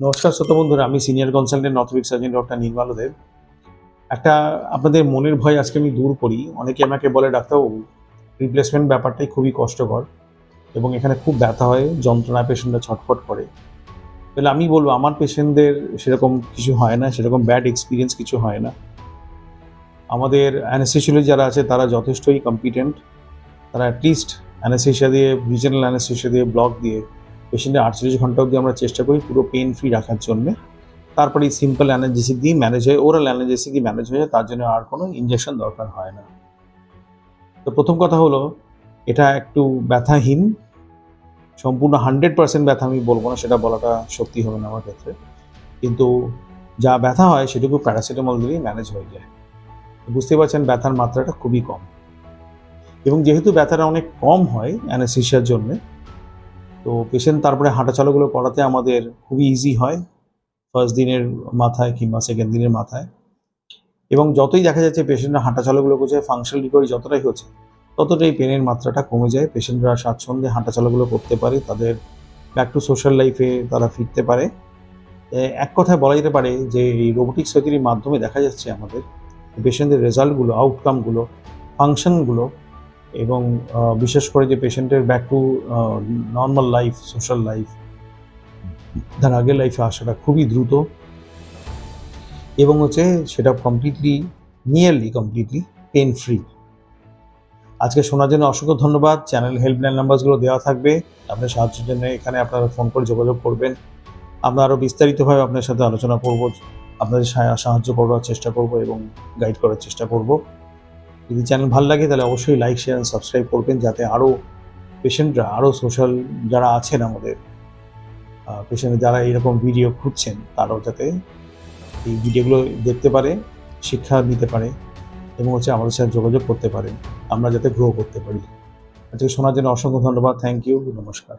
নমস্কার শ্রোতা বন্ধুরা, আমি senior consultant orthopaedic surgeon doctor Nirmal Deb. একটা আপনাদের মনের ভয় আজকে আমি দূর করি। অনেকে আমাকে বলে, ডাক্তারবাবু রিপ্লেসমেন্ট ব্যাপারটাই খুবই কষ্টকর এবং এখানে খুব ব্যথা হয় যন্ত্রণা পেশেন্টরা ছটফট করে। তাহলে আমি বলব, আমার পেশেন্টদের সেরকম কিছু হয় না, সেরকম ব্যাড এক্সপিরিয়েন্স কিছু হয় না। আমাদের অ্যানেসিশিয়ালি যারা আছে, তারা যথেষ্টই কম্পিটেন্ট তারা অ্যাটলিস্ট অ্যানেসিশিয়া দিয়ে রিজনাল অ্যানেসিশিয়া দিয়ে ব্লক দিয়ে পেশেন্টের আটচল্লিশ ঘণ্টা অবধি আমরা চেষ্টা করি পুরো পেন ফ্রি রাখার জন্য। তারপরে এই সিম্পল অ্যানার্জেসিক দিয়ে ম্যানেজ হয় ওরাল অ্যানার্জেসিক দিয়ে ম্যানেজ হয়ে তার জন্য আর কোনো ইঞ্জেকশন দরকার হয় না। তো প্রথম কথা হলো, এটা একটু ব্যথাহীন। সম্পূর্ণ হান্ড্রেড পার্সেন্ট ব্যথা আমি বলব না, সেটা বলাটা সত্যি হবে না আমার ক্ষেত্রে। কিন্তু যা ব্যথা হয়, সেটুকু প্যারাসিটামল দিলেই ম্যানেজ হয়ে যায়। বুঝতে পারছেন, ব্যথার মাত্রাটা খুবই কম। এবং যেহেতু ব্যথাটা অনেক কম হয় অ্যানাসিসিয়ার জন্যে তো পেশেন্ট তারপরে হাঁটা হাঁটাচলাগুলো করাতে আমাদের খুবই ইজি হয় ফার্স্ট দিনের মাথায় কিংবা সেকেন্ড দিনের মাথায়। এবং যতই দেখা যাচ্ছে পেশেন্টরা হাঁটাচলাগুলো করছে ফাংশনাল রিকভারি যতটাই হচ্ছে, ততটাই পেনের মাত্রাটা কমে যায়। পেশেন্টরা স্বাচ্ছন্দ্যে হাঁটাচলাগুলো করতে পারে, তাদের ব্যাক টু সোশ্যাল লাইফে তারা ফিরতে পারে। এক কথায় বলা যেতে পারে যে এই রোবোটিক সার্জারির মাধ্যমে দেখা যাচ্ছে আমাদের পেশেন্টের রেজাল্টগুলো আউটকামগুলো ফাংশনগুলো এবং বিশেষ করে যে পেশেন্টের back to normal life social life তার আগের লাইফে আসাটা খুবই দ্রুত এবং হচ্ছে সেটা completely nearly completely pain free আজকে শোনার জন্য অসংখ্য ধন্যবাদ। চ্যানেল হেল্পলাইন নাম্বারসগুলো দেওয়া থাকবে। আপনার সাহায্যের জন্য এখানে আপনারা ফোন করে যোগাযোগ করবেন। আমরা আরও বিস্তারিতভাবে আপনার সাথে আলোচনা করব, আপনাদের সাহা- সাহায্য করার চেষ্টা করব এবং গাইড করার চেষ্টা করব। যদি চ্যানেল ভালো লাগে তাহলে অবশ্যই লাইক শেয়ার সাবস্ক্রাইব করবেন যাতে আরও পেশেন্টরা আরও সোশ্যাল যারা আছেন আমাদের পেশেন্ট যারা এরকম ভিডিও খুঁজছেন, তারাও যাতে এই ভিডিওগুলো দেখতে পারে, শিক্ষা নিতে পারে এবং হচ্ছে আমাদের সাথে যোগাযোগ করতে পারে। আমরা যাতে গ্রো করতে পারি। আজকে শোনার জন্য অসংখ্য ধন্যবাদ। থ্যাংক ইউ নমস্কার।